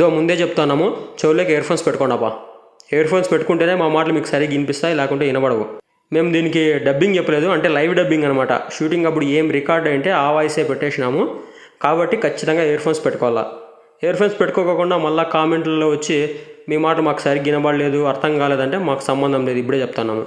దో ముందే చెప్తున్నాము చెవులోకి ear phones పెట్టుకోండి అబ్బా ఇయర్ ఫోన్స్ పెట్టుకుంటేనే మా మాటలు మీకు సరిగ్గా వినిపిస్తాయి లేకుంటే వినబడవు. మేము దీనికి డబ్బింగ్ చెప్పలేదు అంటే లైవ్ డబ్బింగ్ అనమాట షూటింగ్ అప్పుడు ఏం రికార్డ్ అంటే ఆ వాయిసే పెట్టేసినాము. కాబట్టి ఖచ్చితంగా ఇయర్ ఫోన్స్ పెట్టుకోవాలా. ఇయర్ ఫోన్స్ పెట్టుకోకుండా మళ్ళీ కామెంట్లలో వచ్చి మీ మాట మాకు సరిగ్గా వినబడలేదు అర్థం కాలేదంటే మాకు సంబంధం లేదు ఇప్పుడే చెప్తున్నాము.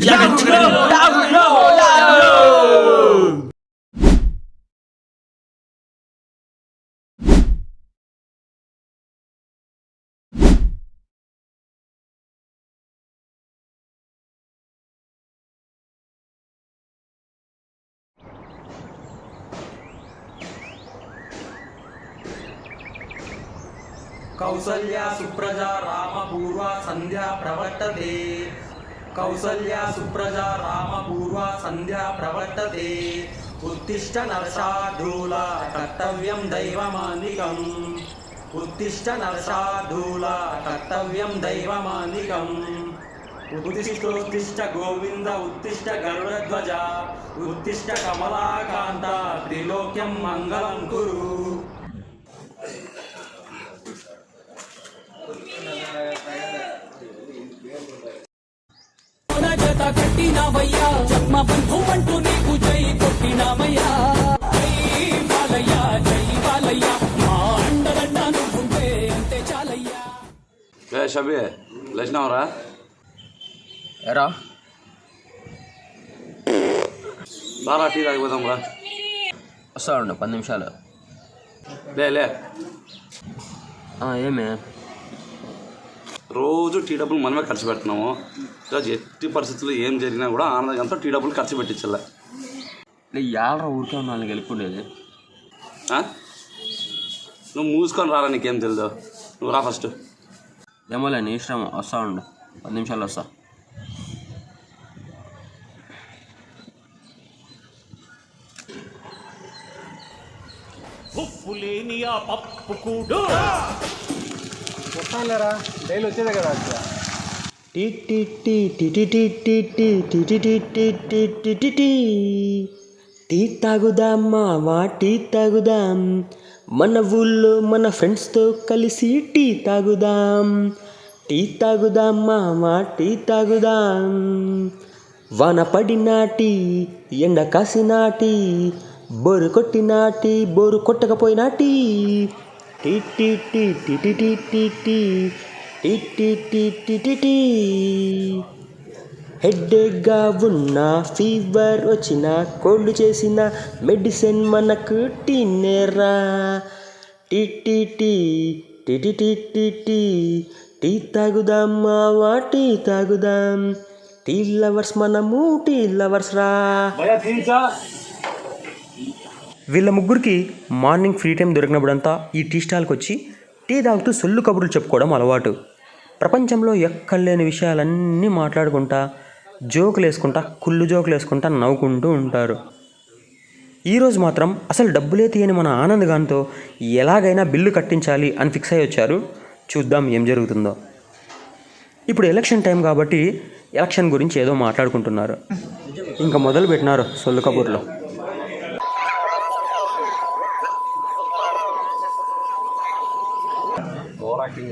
Yeah, we know, yeah, we know, yeah. Kausalya Supraja Rama పూర్వ సంధ్యా ప్రవర్తతే. కౌసల్యా సుప్రజ రామ పూర్వ సంధ్యా ప్రవర్తతే. ఉత్తిష్ట నరసాధూల కర్తవ్యం దైవమానికం. ఉత్తిష్ట నరసాధూల కర్తవ్యం దైవమానికం. ఉత్తిష్టోత్తిష్ట గోవింద ఉత్తిష్ట గరుడధ్వజ ఉత్తిష్ట కమలాకాంత త్రిలోక్యం మంగళం కురు మన జత కట్టినావయ్యా. జన్మ బంధు అంటూ నీకు జై కొట్టినామయ్యా. జై బాలయ్య జై బాలయ్య. మా అండదండ నువ్వుంటే అంతే చాలయ్యా. ఏ షబి లేచినావరా? ఎరా? బాగా టీ తాగిపోదాం రా వస్తా ఉండు పది నిమిషాలు. లే లే. ఆ, ఏమే? రోజు టీ డబ్బులు మనమే ఖర్చు పెడుతున్నాము. ఈరోజు ఎట్టి పరిస్థితుల్లో ఏం జరిగినా కూడా ఆనందంతో టీ డబ్బులు ఖర్చు పెట్టించాల. యాడరా ఊరికే ఉన్నాను గెలుపుండేది ఆ? నువ్వు మూసుకొని రారా నీకేం తెలియదు నువ్వు రా ఫస్ట్. ఏమోలే నీ ఇష్టం. వస్తా ఉండు. పది నిమిషాలు వస్తా. ఉప్పు లేని ఆ పప్పు కూడు. వస్తానులేరా డైలీ వచ్చేదే కదా టీ తాగుదామా వా టీ తాగుదాం మన ఊళ్ళో మన ఫ్రెండ్స్తో కలిసి టీ తాగుదాం టీ తాగుదామా వా టీ తాగుదాం వాన పడినాటి ఎండ కాసినాటి బోరు కొట్టినాటి bore కొట్టకపోయినాటి tea tea tea tea tea tea tea tea tea tea tea tea tea tea హెడ్ఏక్గా ఉన్న ఫీవర్ వచ్చిన కోల్డ్ చేసిన మెడిసిన్ మనకు టీనేరా tea tea tea tea tea tea tea tea tea తాగుదాం మావా టీ తాగుదాం టీ లవర్స్ మనము tea lovers రా వీళ్ళ ముగ్గురికి మార్నింగ్ ఫ్రీ టైం దొరికినప్పుడంతా ఈ టీ స్టాల్కి వచ్చి టీ తాగుతూ సొల్లు కబుర్లు చెప్పుకోవడం అలవాటు. ప్రపంచంలో ఎక్కడలేని విషయాలన్నీ మాట్లాడుకుంటా జోకులు వేసుకుంటా కుళ్ళు జోకులు వేసుకుంటా నవ్వుకుంటూ ఉంటారు. ఈరోజు మాత్రం అసలు డబ్బులే తీయని మన ఆనంద్ గాన్తో ఎలాగైనా బిల్లు కట్టించాలి అని ఫిక్స్ అయ్యి వచ్చారు. చూద్దాం ఏం జరుగుతుందో. ఇప్పుడు ఎలక్షన్ టైం కాబట్టి ఎలక్షన్ గురించి ఏదో మాట్లాడుకుంటున్నారు. ఇంకా మొదలు పెట్టినారు సొల్లు కబుర్లో.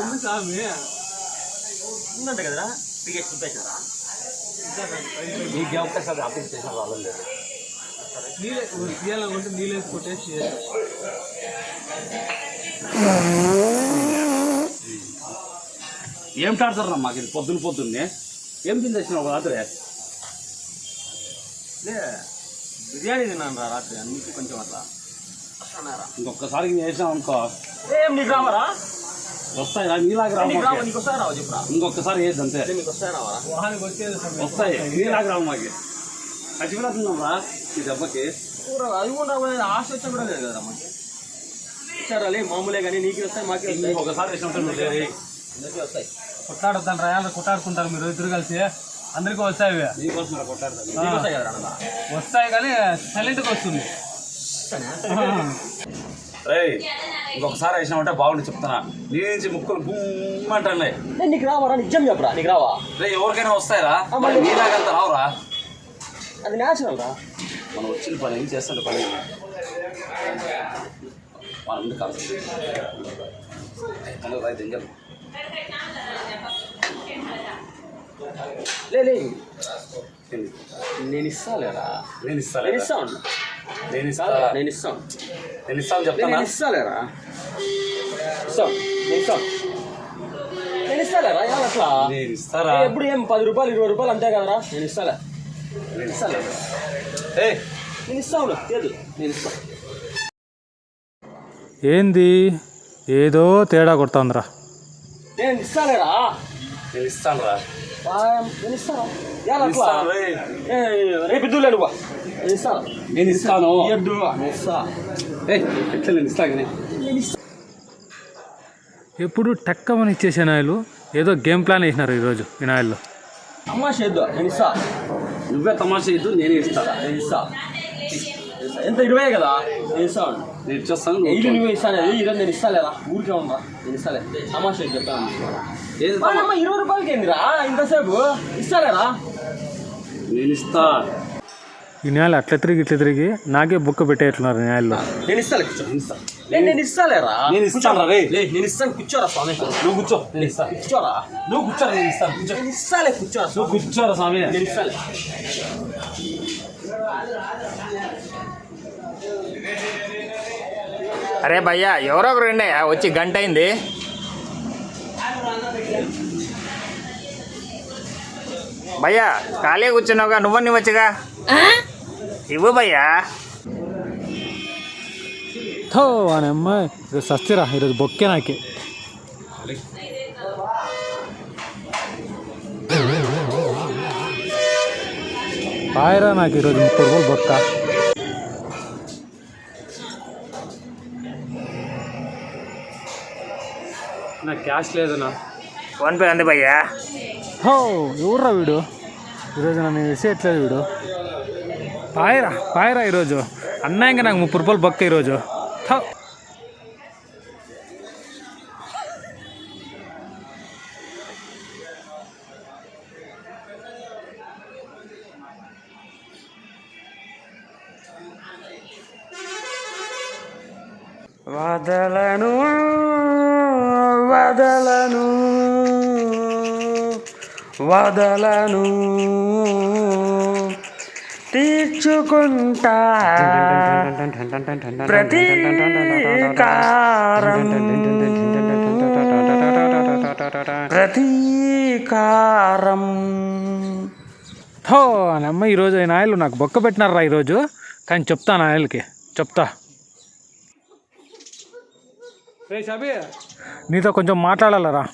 ఉంది స్వామి. ఉందంట కదరా? పీకే చూపించారా నీకు అవకాశం అది ఆఫీస్ చేసిన వాళ్ళు లేదు. నీళ్ళే ఇవ్వాలనుకుంటే నీళ్ళు వేసి ఏం టార్చర్ మాకు ఇది పొద్దున పొద్దున్నే? ఏం తినేసిన ఒక రాత్రి? బిర్యానీ తిన్నాను రా రాత్రి అన్నిటి కొంచెం అట్లా. ఇంకొకసారి చేసాం అనుకో ఏం నీకు రావరా వస్తాయి రా నీలాగా రావు? నీకు మాకు. వస్తాయి? రావా చెప్పురా ఇంకొకసారి వేద్ది అంతే. నీకు వస్తాయి? రావా వస్తాయి. నీలాగా రావు మాకు. చచ్చిపోతున్నాం రా ఈ దెబ్బకి. అది కూడా ఆశ వచ్చా కూడా లేదు కదా మనకి సరే మామూలే కానీ నీకు వస్తాయి మాకే వస్తాయి. ఒకసారి. అందరికీ వస్తాయి. కొట్లాడుతాను రాయాలి కొట్లాడుకుంటారు మీరు ఇద్దరు కలిసి. అందరికీ వస్తాయి కొట్టాడతాను వస్తాయి కానీ సైలెంట్గా వస్తుంది. ఇంకొకసారి వేసినామంటే బాగుంది చెప్తానా నీ నుంచి ముక్కులు గుమ్మంటాయి నేను నీకు రావరా? నిజం చెప్పరా? నీకు రావా? రే ఎవరికైనా వస్తాయిరా? నీలాగంత రావురా? అది న్యాచురల్ రా. మనం వచ్చిన పని ఏం చేస్తుంటే పని మన కాదు. రైతు లే. నేను ఇస్తాలేరా? నేను ఇస్తాను నేను ఇస్తాను. నేను ఇస్తాను నేను ఇస్తాను. నేను ఇస్తాను చెప్తానా నేను ఇస్తాలేరా? ఇస్తాను నేను ఇస్తాను నేను ఇస్తాలేరా? ఎలా అట్లా? నేను ఇస్తారా? ఎప్పుడు ఏం? పది రూపాయలు ఇరవై రూపాయలు అంతే కదరా? నేను ఇస్తాలే. నేను ఇస్తాలే. ఏ. నేను ఇస్తాను లేదు నేను ఇస్తాను ఏంది? ఏదో తేడా కొడుతుందిరా. నేను ఇస్తాలేరా? నేను ఇస్తాను రా రేపు ఇద్దులే నువ్వు నేను ఇస్తాను. నేను ఇస్తాను. ఇస్తా. ఎట్లా ఎప్పుడు టక్కమని ఇచ్చేసే నాయలు ఏదో గేమ్ ప్లాన్ వేసినారు ఈరోజు ఈ నాయల్లో అమ్మా చేద్దు నేను ఇస్తా. నువ్వే తమాషా ఇద్దు నేనే ఇస్తాను నేను ఇస్తా. ఎంత ఇరవై కదా? నేను ఇస్తాను. నేను ఇచ్చేస్తాను ఇల్లు నువ్వు ఇస్తాను ఈరోజు నేను ఇస్తాలేరా ఊరికే ఉండరా నేను ఇస్తాలే అమ్మా చేద్దు చెప్తాను ఇరవై రూపాయలకి ఏందిరా ఇంతసేపు ఇస్తాలేరా నేను ఇస్తా ఈ నేల అట్లా తిరిగి ఇట్లా తిరిగి నాకే బుక్క పెట్టేట్లున్నారు నేలలో నేను ఇస్తాలే కూర్చో. లే, నేను ఇస్తాలేరా? నేను ఇస్తాను రే. నేను ఇస్తాను కూర్చోరా స్వామి. నువ్వు కూర్చో నేను ఇస్తా. కూర్చోరా? నువ్వు కూర్చోరా నేను ఇస్తాను కూర్చో. నేను ఇస్తాలే కూర్చోరా నువ్వు కూర్చోరా స్వామి. నేను ఇస్తాలే. అరే భయ్యా ఎవరో ఒకరు రండి వచ్చి గంట అయింది. భయ్యా ఖాళీ కూర్చున్నావుగా నువ్వని వచ్చుగా? ఇవ్వు భయ్యా. థో అని అమ్మాయి ఈరోజు సస్తిరా ఈరోజు బొక్కే నాకే. పాయరా నాకు ఈరోజు ముప్పై రూపాయలు బొక్క. నాకు క్యాష్ లేదన్నా. ఫోన్పే ఉంది భయ్యా. హో ఎవర్రా వీడు? ఈరోజు నన్ను వేసేయట్లేదు వీడు? పాయరా పాయరా ఈరోజు. అన్నాయంగా నాకు ముప్పై రూపాయలు బొక్క ఈరోజు. థో. వదలను వదలను వదలను. తీర్చుకుంటా. ప్రతీకారం ప్రతీకారం హో అని అమ్మ ఈరోజు ఆయన ఆయలు నాకు బొక్క పెట్టినారా ఈరోజు. కానీ చెప్తా. నీతో కొంచెం మాట్లాడాలరా.